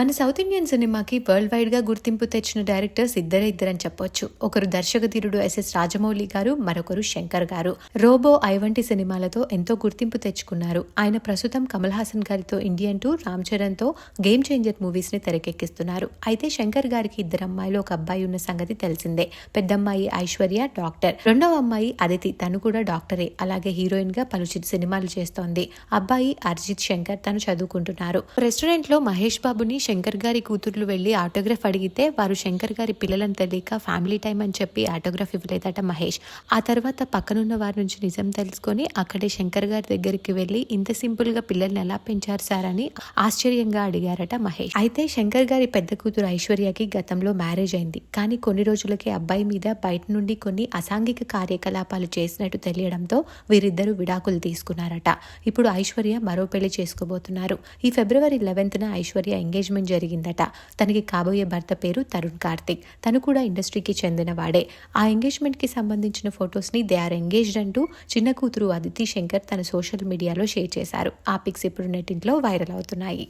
మన south Indian సినిమాకి world వైడ్గా గుర్తింపు తెచ్చిన డైరెక్టర్స్ ఇద్దరే ఇద్దరని చెప్పొచ్చు. ఒకరు దర్శకధీరుడు ఎస్ఎస్ రాజమౌళి గారు మరొకరు శంకర్ గారు. రోబో ఐ వంటి సినిమాలతో ఎంతో గుర్తింపు తెచ్చుకున్నారు. ఆయన ప్రస్తుతం కమల్ హాసన్ గారితో ఇండియన్ టూ రామ్ చరణ్తో గేమ్ చేంజర్ మూవీస్ని తెరకెక్కిస్తున్నారు. అయితే శంకర్ గారికి ఇద్దరు అమ్మాయిలు ఒక అబ్బాయి ఉన్న సంగతి తెలిసిందే. పెద్దమ్మాయి ఐశ్వర్య డాక్టర్. రెండవ అమ్మాయి అదితి తను కూడా డాక్టరే. అలాగే హీరోయిన్గా పలు సినిమాలు చేస్తోంది. అబ్బాయి అర్జిత్ శంకర్ తను చదువుకుంటున్నారు. రెస్టారెంట్లో మహేష్ బాబుని శంకర్ గారి కూతుర్లు వెళ్ళి ఆటోగ్రాఫ్ అడిగితే వారు శంకర్ గారి పిల్లలను తెలియక ఫ్యామిలీ టైం అని చెప్పి ఆటోగ్రాఫ్ ఇవ్వలేదట మహేష్. ఆ తర్వాత పక్కనున్న వారి నుంచి నిజం తెలుసుకొని అక్కడే శంకర్ గారి దగ్గరికి వెళ్ళి ఇంత సింపుల్గా పిల్లల్ని ఎలా పెంచారు సార్? అని ఆశ్చర్యంగా అడిగారట మహేష్. అయితే శంకర్ గారి పెద్ద కూతురు ఐశ్వర్యకి గతంలో మ్యారేజ్ అయింది. కానీ కొన్ని రోజులకే అబ్బాయి మీద బయట నుండి కొన్ని అసాంఘిక కార్యకలాపాలు చేసినట్టు తెలియడంతో వీరిద్దరూ విడాకులు తీసుకున్నారట. ఇప్పుడు ఐశ్వర్య మరో పెళ్ళి చేసుకోబోతున్నారు. ఈ ఫిబ్రవరి లెవెన్త్న ఐశ్వర్య ఎంగేజ్ ఎంగేజ్మెంట్ జరిగిందట. తనకి కాబోయే భర్త పేరు తరుణ్ కార్తిక్. తను కూడా ఇండస్ట్రీకి చెందిన వాడే ఆ ఎంగేజ్మెంట్కి సంబంధించిన ఫొటోస్ని దే ఆర్ ఎంగేజ్డ్ అంటూ చిన్న కూతురు అదితి శంకర్ తన సోషల్ మీడియాలో షేర్ చేశారు. ఆ పిక్స్ ఇప్పుడు నెట్టింట్లో వైరల్ అవుతున్నాయి.